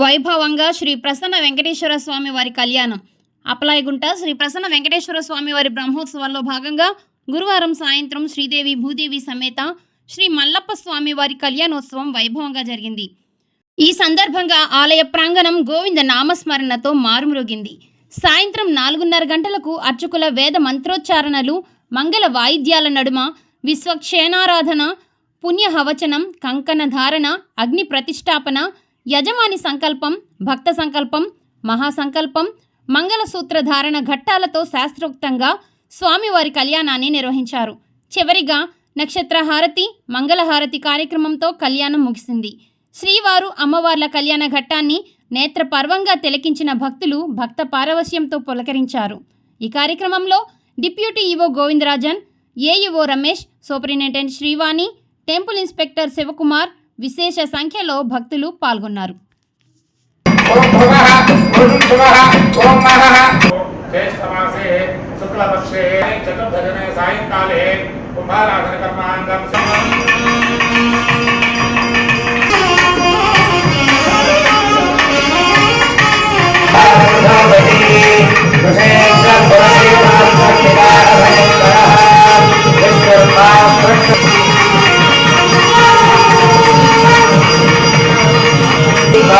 వైభవంగా శ్రీ ప్రసన్న వెంకటేశ్వర స్వామి వారి కళ్యాణం. అప్పలాయగుంట శ్రీ ప్రసన్న వెంకటేశ్వర స్వామి వారి బ్రహ్మోత్సవాల్లో భాగంగా గురువారం సాయంత్రం శ్రీదేవి భూదేవి సమేత శ్రీ మల్లప్ప స్వామి వారి కళ్యాణోత్సవం వైభవంగా జరిగింది. ఈ సందర్భంగా ఆలయ ప్రాంగణం గోవింద నామస్మరణతో మారుమ్రోగింది. సాయంత్రం నాలుగున్నర గంటలకు అర్చకుల వేద మంత్రోచ్చారణలు మంగళ వాయిద్యాల నడుమ విశ్వక్షేణారాధన పుణ్యహవచనం కంకణ ధారణ అగ్ని ప్రతిష్టాపన యజమాని సంకల్పం భక్త సంకల్పం మహాసంకల్పం మంగళసూత్ర ధారణ ఘట్టాలతో శాస్త్రోక్తంగా స్వామివారి కళ్యాణాన్ని నిర్వహించారు. చివరిగా నక్షత్రహారతి మంగళహారతి కార్యక్రమంతో కళ్యాణం ముగిసింది. శ్రీవారు అమ్మవార్ల కళ్యాణ ఘట్టాన్ని నేత్రపర్వంగా తిలకించిన భక్తులు భక్త పారవశ్యంతో పులకరించారు. ఈ కార్యక్రమంలో deputy EO Govindarajan AEO Ramesh superintendent Srivani temple inspector Sivakumar విశేష సంఖ్యలో భక్తులు పాల్గొన్నారు. సాయంకాలే కుంభారాధన కర్మాంగం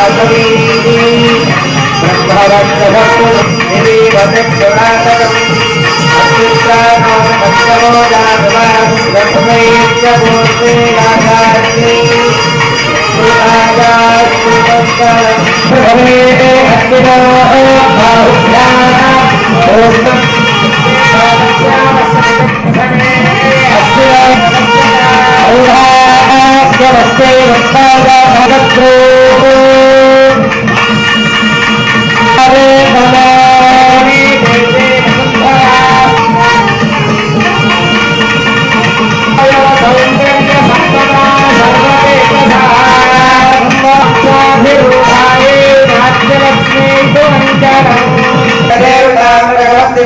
பிரம்மராசவி பிரம்மரத்தவர்த்தனாசகம்